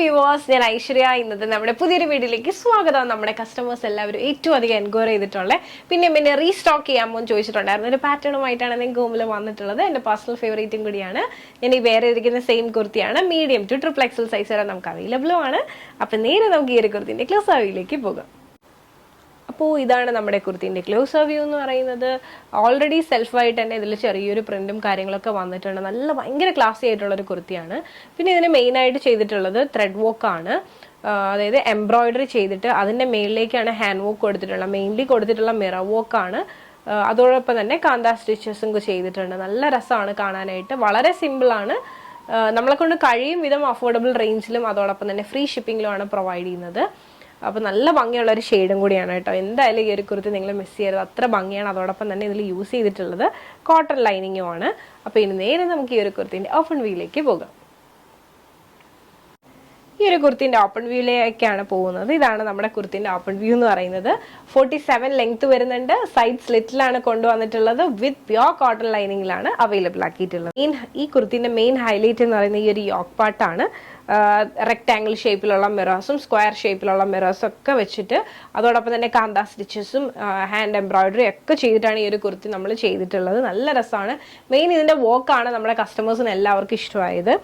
Viewers ഞാൻ ഐശ്വര്യ ഇന്നത്തെ നമ്മുടെ പുതിയൊരു വീഡിയോയിലേക്ക് സ്വാഗതം. നമ്മുടെ കസ്റ്റമേഴ്സ് എല്ലാവരും ഏറ്റവും അധികം എൻക്വയറി ചെയ്തിട്ടുള്ളത് പിന്നെ പിന്നെ റീസ്റ്റോക്ക് ചെയ്യാമോ എന്ന് ചോദിച്ചിട്ടുണ്ടായിരുന്നു. ഒരു പാറ്റേണുമായിട്ടാണ് നിങ്ങൾക്ക് ഗോമിൽ വന്നിട്ടുള്ളത്. എന്റെ പേഴ്സണൽ ഫേവറേറ്റും കൂടിയാണ്. ഞാൻ ഈ വേറെ ഇരിക്കുന്ന സെയിം കുർത്തിയാണ് medium to triple XL size വരെ നമുക്ക് അവൈലബിളും ആണ്. അപ്പം നേരെ നമുക്ക് ഈ ഒരു കുർത്തിന്റെ ക്ലോസ് അവയിലേക്ക് പോകാം. അപ്പോൾ ഇതാണ് നമ്മുടെ കുർത്തിന്റെ ക്ലോസ് വ്യൂ എന്ന് പറയുന്നത്. ഓൾറെഡി സെൽഫായിട്ട് തന്നെ ഇതിൽ ചെറിയൊരു പ്രിന്റും കാര്യങ്ങളൊക്കെ വന്നിട്ടുണ്ട്. നല്ല ഭയങ്കര ക്ലാസി ആയിട്ടുള്ളൊരു കുർത്തിയാണ്. പിന്നെ ഇതിന് മെയിനായിട്ട് ചെയ്തിട്ടുള്ളത് ത്രെഡ് വോക്കാണ് അതായത് എംബ്രോയിഡറി ചെയ്തിട്ട് അതിന്റെ മേളിലേക്കാണ് ഹാൻഡ് വോക്ക് കൊടുത്തിട്ടുള്ളത് മെയിൻലി കൊടുത്തിട്ടുള്ള മിറർ വോക്കാണ് അതോടൊപ്പം തന്നെ കാന്ത സ്റ്റിച്ചസും ചെയ്തിട്ടുണ്ട്. നല്ല രസമാണ് കാണാനായിട്ട്. വളരെ സിമ്പിളാണ് നമ്മളെ കൊണ്ട് കഴിയും വിധം അഫോർഡബിൾ റേഞ്ചിലും അതോടൊപ്പം തന്നെ ഫ്രീ ഷിപ്പിങ്ങിലുമാണ് പ്രൊവൈഡ് ചെയ്യുന്നത്. അപ്പോൾ നല്ല ഭംഗിയുള്ള ഒരു ഷെയ്ഡും കൂടിയാണ് കേട്ടോ. എന്തായാലും ഈ ഒരു കുർത്തി നിങ്ങൾ മിസ് ചെയ്യരുത്. അത്ര ഭംഗിയാണ്. അതോടൊപ്പം തന്നെ ഇതിൽ യൂസ് ചെയ്തിട്ടുള്ളത് കോട്ടൺ ലൈനിങ്ങുമാണ് അപ്പോൾ ഇനി നേരെ നമുക്ക് ഈ ഒരു കുർത്തിന്റെ ഓപ്പൺ വ്യൂയിലേക്ക് പോകാം. ഈ ഒരു കുർത്തിന്റെ ഓപ്പൺ വ്യൂയിലേക്കാണ് പോകുന്നത്. ഇതാണ് നമ്മുടെ കുർത്തിന്റെ ഓപ്പൺ വ്യൂ എന്ന് പറയുന്നത്. ഫോർട്ടി സെവൻ ലെങ്ത് വരുന്നുണ്ട്. സൈഡ് സ്ലിറ്റിലാണ് കൊണ്ടുവന്നിട്ടുള്ളത്. വിത്ത് പ്യോർ കോട്ടൺ ലൈനിങ്ങിലാണ് അവൈലബിൾ ആക്കിയിട്ടുള്ളത്. മെയിൻ ഈ കുർത്തിന്റെ മെയിൻ ഹൈലൈറ്റ് എന്ന് പറയുന്നത് ഈ ഒരു യോക്ക് പാട്ടാണ് റെക്ടാങ്കിൾ ഷേപ്പിലുള്ള മിറേഴ്സും സ്ക്വയർ ഷേപ്പിലുള്ള മിറേഴ്സും ഒക്കെ വെച്ചിട്ട് അതോടൊപ്പം തന്നെ കാന്ത സ്റ്റിച്ചസും ഹാൻഡ് എംബ്രോയിഡറി ഒക്കെ ചെയ്തിട്ടാണ് ഈ ഒരു കുർത്തി നമ്മൾ ചെയ്തിട്ടുള്ളത്. നല്ല രസമാണ്. മെയിൻ ഇതിന്റെ വോക്കാണ് നമ്മുടെ കസ്റ്റമേഴ്സിന് എല്ലാവർക്കും ഇഷ്ടമായത്.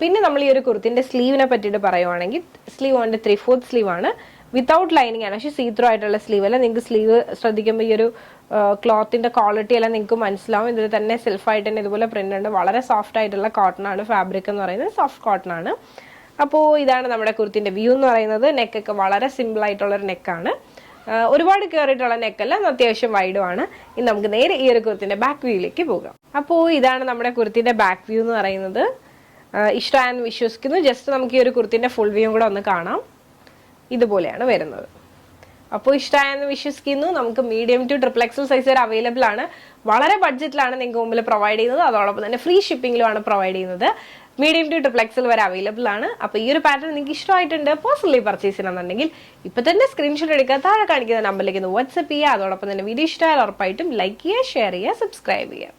പിന്നെ നമ്മൾ ഈ ഒരു കുർത്തിന്റെ സ്ലീവിനെ പറ്റിയിട്ട് പറയുവാണെങ്കിൽ സ്ലീവ് വന്നിട്ട് ത്രീ ഫോർത്ത് സ്ലീവ് ആണ്. വിത്തൗട്ട് ലൈനിങ് ആണ്. പക്ഷേ സീത്രോ ആയിട്ടുള്ള സ്ലീവ് അല്ല. നിങ്ങൾക്ക് സ്ലീവ് ശ്രദ്ധിക്കുമ്പോൾ ഈ ഒരു ക്ലോത്തിന്റെ ക്വാളിറ്റി എല്ലാം നിങ്ങൾക്ക് മനസ്സിലാവും. ഇതിൽ തന്നെ സെൽഫായിട്ട് തന്നെ ഇതുപോലെ പ്രിന്റ് ഉണ്ട്. വളരെ സോഫ്റ്റ് ആയിട്ടുള്ള കോട്ടൺ ആണ്. ഫാബ്രിക് എന്ന് പറയുന്നത് സോഫ്റ്റ് കോട്ടൺ ആണ്. അപ്പോൾ ഇതാണ് നമ്മുടെ കുർത്തിന്റെ വ്യൂ എന്ന് പറയുന്നത്. നെക്കൊക്കെ വളരെ സിമ്പിൾ ആയിട്ടുള്ള ഒരു നെക്കാണ് ഒരുപാട് കയറിയിട്ടുള്ള നെക്കല്ല അത്യാവശ്യം വൈഡുമാണ് ഇനി നമുക്ക് നേരെ ഈ ഒരു കുർത്തിന്റെ ബാക്ക് വ്യൂയിലേക്ക് പോകാം. അപ്പോൾ ഇതാണ് നമ്മുടെ കുർത്തിന്റെ ബാക്ക് വ്യൂ എന്ന് പറയുന്നത്. ഇഷ്ടമായെന്ന് വിശ്വസിക്കുന്നു. ജസ്റ്റ് നമുക്ക് ഈ ഒരു കുർത്തിന്റെ ഫുൾ വ്യൂ കൂടെ ഒന്ന് കാണാം. ഇതുപോലെയാണ് വരുന്നത്. അപ്പോൾ ഇഷ്ടമായെന്ന് വിശ്വസിക്കുന്നു. നമുക്ക് medium to triple XL size വരെ അവൈലബിൾ ആണ്. വളരെ ബഡ്ജറ്റിലാണ് നിങ്ങൾക്ക് മുമ്പിൽ പ്രൊവൈഡ് ചെയ്യുന്നത്. അതോടൊപ്പം തന്നെ ഫ്രീ ഷിപ്പിംഗിലുമാണ് പ്രൊവൈഡ് ചെയ്യുന്നത്. മീഡിയം ടു ട്രിപ്പിൾ എക്സൽ വരെ അവൈലബിൾ ആണ്. അപ്പോൾ ഈ ഒരു പാറ്റേൺ നിങ്ങൾക്ക് ഇഷ്ടമായിട്ടുണ്ട് പേഴ്സണലി പർച്ചേസ് ചെയ്യണമെന്നുണ്ടെങ്കിൽ ഇപ്പം തന്നെ സ്ക്രീൻഷോട്ട് എടുക്കുക താഴെ കാണിക്കുന്ന നമ്പറിലേക്ക് വാട്സപ്പ് ചെയ്യുക. അതോടൊപ്പം തന്നെ വീഡിയോ ഇഷ്ടമായാൽ ഉറപ്പായിട്ടും ലൈക്ക് ചെയ്യുക ഷെയർ ചെയ്യുക സബ്സ്ക്രൈബ് ചെയ്യുക.